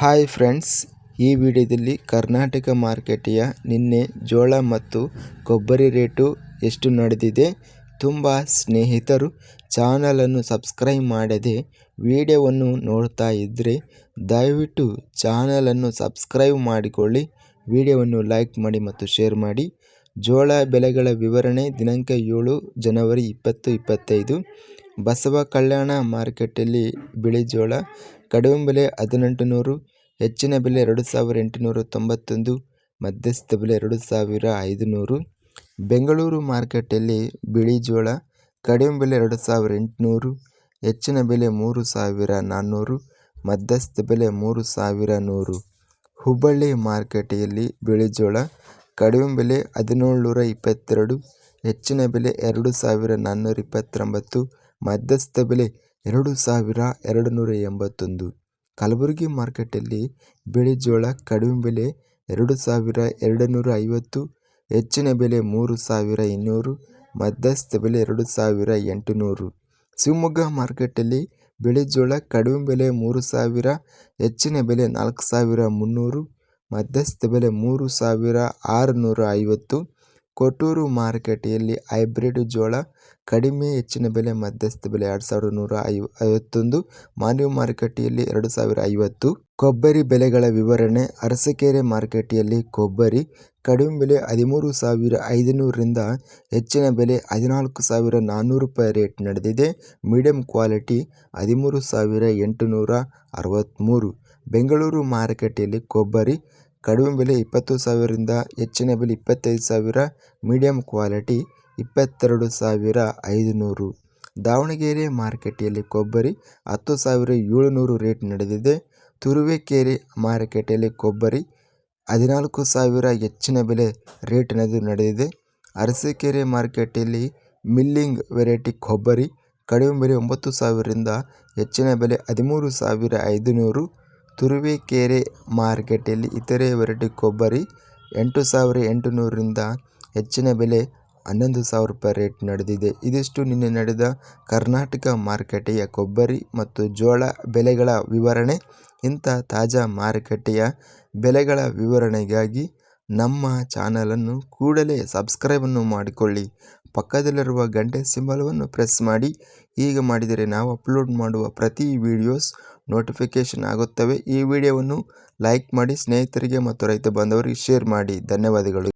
Hi friends, ಈ ವಿಡಿಯೋದಲ್ಲಿ ಕರ್ನಾಟಕ ಮಾರ್ಕೆಟಿಯ ನಿನ್ನೆ ಜೋಳ ಮತ್ತು ಕೊಬ್ಬರಿ ರೇಟು ಎಷ್ಟು ನಡೆದಿದೆ? ತುಂಬ ಸ್ನೇಹಿತರು ಚಾನಲನ್ನು ಸಬ್ಸ್ಕ್ರೈಬ್ ಮಾಡದೆ ವಿಡಿಯೋವನ್ನು ನೋಡ್ತಾ ಇದ್ದರೆ ದಯವಿಟ್ಟು ಚಾನಲನ್ನು ಸಬ್ಸ್ಕ್ರೈಬ್ ಮಾಡಿಕೊಳ್ಳಿ, ವಿಡಿಯೋವನ್ನು ಲೈಕ್ ಮಾಡಿ ಮತ್ತು ಶೇರ್ ಮಾಡಿ. ಜೋಳ ಬೆಲೆಗಳ ವಿವರಣೆ ದಿನಾಂಕ ಏಳು ಜನವರಿ ಇಪ್ಪತ್ತು ಇಪ್ಪತ್ತೈದು. ಬಸವ ಕಲ್ಯಾಣ ಮಾರುಕಟ್ಟೆಯಲ್ಲಿ ಬಿಳಿ ಜೋಳ, ಕಡಿಮೆ ಬೆಲೆ ಹದಿನೆಂಟು ನೂರು ಹೆಚ್ಚಿನ ಬೆಲೆ ಎರಡು ಸಾವಿರ ಎಂಟುನೂರ ತೊಂಬತ್ತೊಂದು ಮಧ್ಯಸ್ಥ ಬೆಲೆ ಎರಡು ಸಾವಿರ ಐದುನೂರು. ಬೆಂಗಳೂರು ಮಾರುಕಟ್ಟೆಯಲ್ಲಿ ಬಿಳಿ ಜೋಳ, ಕಡಿಮೆ ಬೆಲೆ ಎರಡು ಸಾವಿರ ಎಂಟುನೂರು, ಹೆಚ್ಚಿನ ಬೆಲೆ ಮೂರು ಸಾವಿರ ನಾನ್ನೂರು, ಮಧ್ಯಸ್ಥ ಬೆಲೆ ಮೂರು ಸಾವಿರ ನೂರು. ಹುಬ್ಬಳ್ಳಿ ಮಾರುಕಟ್ಟೆಯಲ್ಲಿ ಬಿಳಿ ಜೋಳ, ಕಡಿಮೆ ಬೆಲೆ ಹದಿನೇಳುನೂರ ಇಪ್ಪತ್ತೆರಡು, ಹೆಚ್ಚಿನ ಬೆಲೆ ಎರಡು ಸಾವಿರ ನಾನ್ನೂರ ಇಪ್ಪತ್ತೊಂಬತ್ತು ಮಧ್ಯಸ್ಥ ಬೆಲೆ ಎರಡು ಸಾವಿರ ಎರಡು ನೂರ ಎಂಬತ್ತೊಂದು. ಕಲಬುರಗಿ ಮಾರ್ಕೆಟಲ್ಲಿ ಬಿಳಿ ಜೋಳ ಕಡಿಮೆ ಬೆಲೆ ಎರಡು ಸಾವಿರ ಎರಡು ನೂರ ಐವತ್ತು, ಹೆಚ್ಚಿನ ಬೆಲೆ ಮೂರು ಸಾವಿರ ಇನ್ನೂರು, ಮಧ್ಯಸ್ಥ ಬೆಲೆ ಎರಡು ಸಾವಿರ ಎಂಟುನೂರು. ಶಿವಮೊಗ್ಗ ಮಾರ್ಕೆಟಲ್ಲಿ ಬಿಳಿ ಜೋಳ ಕಡಿಮೆ ಬೆಲೆ ಮೂರು ಸಾವಿರ, ಹೆಚ್ಚಿನ ಬೆಲೆ ನಾಲ್ಕು ಸಾವಿರ ಮುನ್ನೂರು, ಮಧ್ಯಸ್ಥ ಬೆಲೆ ಮೂರು ಸಾವಿರ ಆರುನೂರ ಐವತ್ತು ಕೊಟ್ಟೂರು ಮಾರುಕಟ್ಟೆಯಲ್ಲಿ ಹೈಬ್ರಿಡ್ ಜೋಳ ಕಡಿಮೆ ಹೆಚ್ಚಿನ ಬೆಲೆ ಮಧ್ಯಸ್ಥ ಬೆಲೆ ಎರಡು ಸಾವಿರದ ನೂರ ಐವ, ಐವತ್ತೊಂದು ಮಾನ್ಯ ಮಾರುಕಟ್ಟೆಯಲ್ಲಿ ಎರಡು ಸಾವಿರ ಐವತ್ತು. ಕೊಬ್ಬರಿ ಬೆಲೆಗಳ ವಿವರಣೆ, ಅರಸಕೆರೆ ಮಾರುಕಟ್ಟೆಯಲ್ಲಿ ಕೊಬ್ಬರಿ ಕಡಿಮೆ ಬೆಲೆ ಹದಿಮೂರು ಸಾವಿರ ಐದುನೂರರಿಂದ ಹೆಚ್ಚಿನ ಬೆಲೆ ಹದಿನಾಲ್ಕು ಸಾವಿರ ನಾನ್ನೂರು ರೂಪಾಯಿ ರೇಟ್ ನಡೆದಿದೆ. ಮೀಡಿಯಂ ಕ್ವಾಲಿಟಿ ಹದಿಮೂರು ಸಾವಿರ ಎಂಟುನೂರ ಅರವತ್ತ್ಮೂರು ಬೆಂಗಳೂರು ಮಾರುಕಟ್ಟೆಯಲ್ಲಿ ಕೊಬ್ಬರಿ ಕಡಿಮೆ ಬೆಲೆ ಇಪ್ಪತ್ತು ಸಾವಿರದಿಂದ ಹೆಚ್ಚಿನ ಬೆಲೆ ಇಪ್ಪತ್ತೈದು ಸಾವಿರ, ಮೀಡಿಯಂ ಕ್ವಾಲಿಟಿ ಇಪ್ಪತ್ತೆರಡು ಸಾವಿರ ಐದುನೂರು. ದಾವಣಗೆರೆ ಮಾರುಕಟ್ಟೆಯಲ್ಲಿ ಕೊಬ್ಬರಿ ಹತ್ತು ಸಾವಿರ ಏಳುನೂರು ರೇಟ್ ನಡೆದಿದೆ. ತುರುವೇಕೆರೆ ಮಾರುಕಟ್ಟೆಯಲ್ಲಿ ಕೊಬ್ಬರಿ ಹದಿನಾಲ್ಕು ಸಾವಿರ ಹೆಚ್ಚಿನ ಬೆಲೆ ರೇಟಿನದು ನಡೆದಿದೆ. ಅರಸೀಕೆರೆ ಮಾರುಕಟ್ಟೆಯಲ್ಲಿ ಮಿಲ್ಲಿಂಗ್ ವೆರೈಟಿ ಕೊಬ್ಬರಿ ಕಡಿಮೆ ಬೆಲೆ ಒಂಬತ್ತು ಸಾವಿರದಿಂದ ಹೆಚ್ಚಿನ ಬೆಲೆ ಹದಿಮೂರು ಸಾವಿರ ಐದುನೂರು. ತುರುವೇಕೆರೆ ಮಾರುಕಟ್ಟೆಯಲ್ಲಿ ಇತರೆ ವೆರೈಟಿ ಕೊಬ್ಬರಿ ಎಂಟು ಸಾವಿರ ಎಂಟು ನೂರರಿಂದ ಹೆಚ್ಚಿನ ಬೆಲೆ ಹನ್ನೊಂದು ಸಾವಿರ ರೂಪಾಯಿ ರೇಟ್ ನಡೆದಿದೆ. ಇದಿಷ್ಟು ನಿನ್ನೆ ನಡೆದ ಕರ್ನಾಟಕ ಮಾರುಕಟ್ಟೆಯ ಕೊಬ್ಬರಿ ಮತ್ತು ಜೋಳ ಬೆಲೆಗಳ ವಿವರಣೆ. ಇಂಥ ತಾಜಾ ಮಾರುಕಟ್ಟೆಯ ಬೆಲೆಗಳ ವಿವರಣೆಗಾಗಿ ನಮ್ಮ ಚಾನಲನ್ನು ಕೂಡಲೇ ಸಬ್ಸ್ಕ್ರೈಬನ್ನು ಮಾಡಿಕೊಳ್ಳಿ. ಪಕ್ಕದಲ್ಲಿರುವ ಗಂಟೆ ಸಿಂಬಲವನ್ನು ಪ್ರೆಸ್ ಮಾಡಿ ಹೀಗೆ ಮಾಡಿದರೆ ನಾವು ಅಪ್ಲೋಡ್ ಮಾಡುವ ಪ್ರತಿ ವಿಡಿಯೋಸ್ ನೋಟಿಫಿಕೇಷನ್ ಆಗುತ್ತವೆ. ಈ ವಿಡಿಯೋವನ್ನು ಲೈಕ್ ಮಾಡಿ ಸ್ನೇಹಿತರಿಗೆ ಮತ್ತು ರೈತ ಬಾಂಧವರಿಗೆ ಶೇರ್ ಮಾಡಿ. ಧನ್ಯವಾದಗಳು.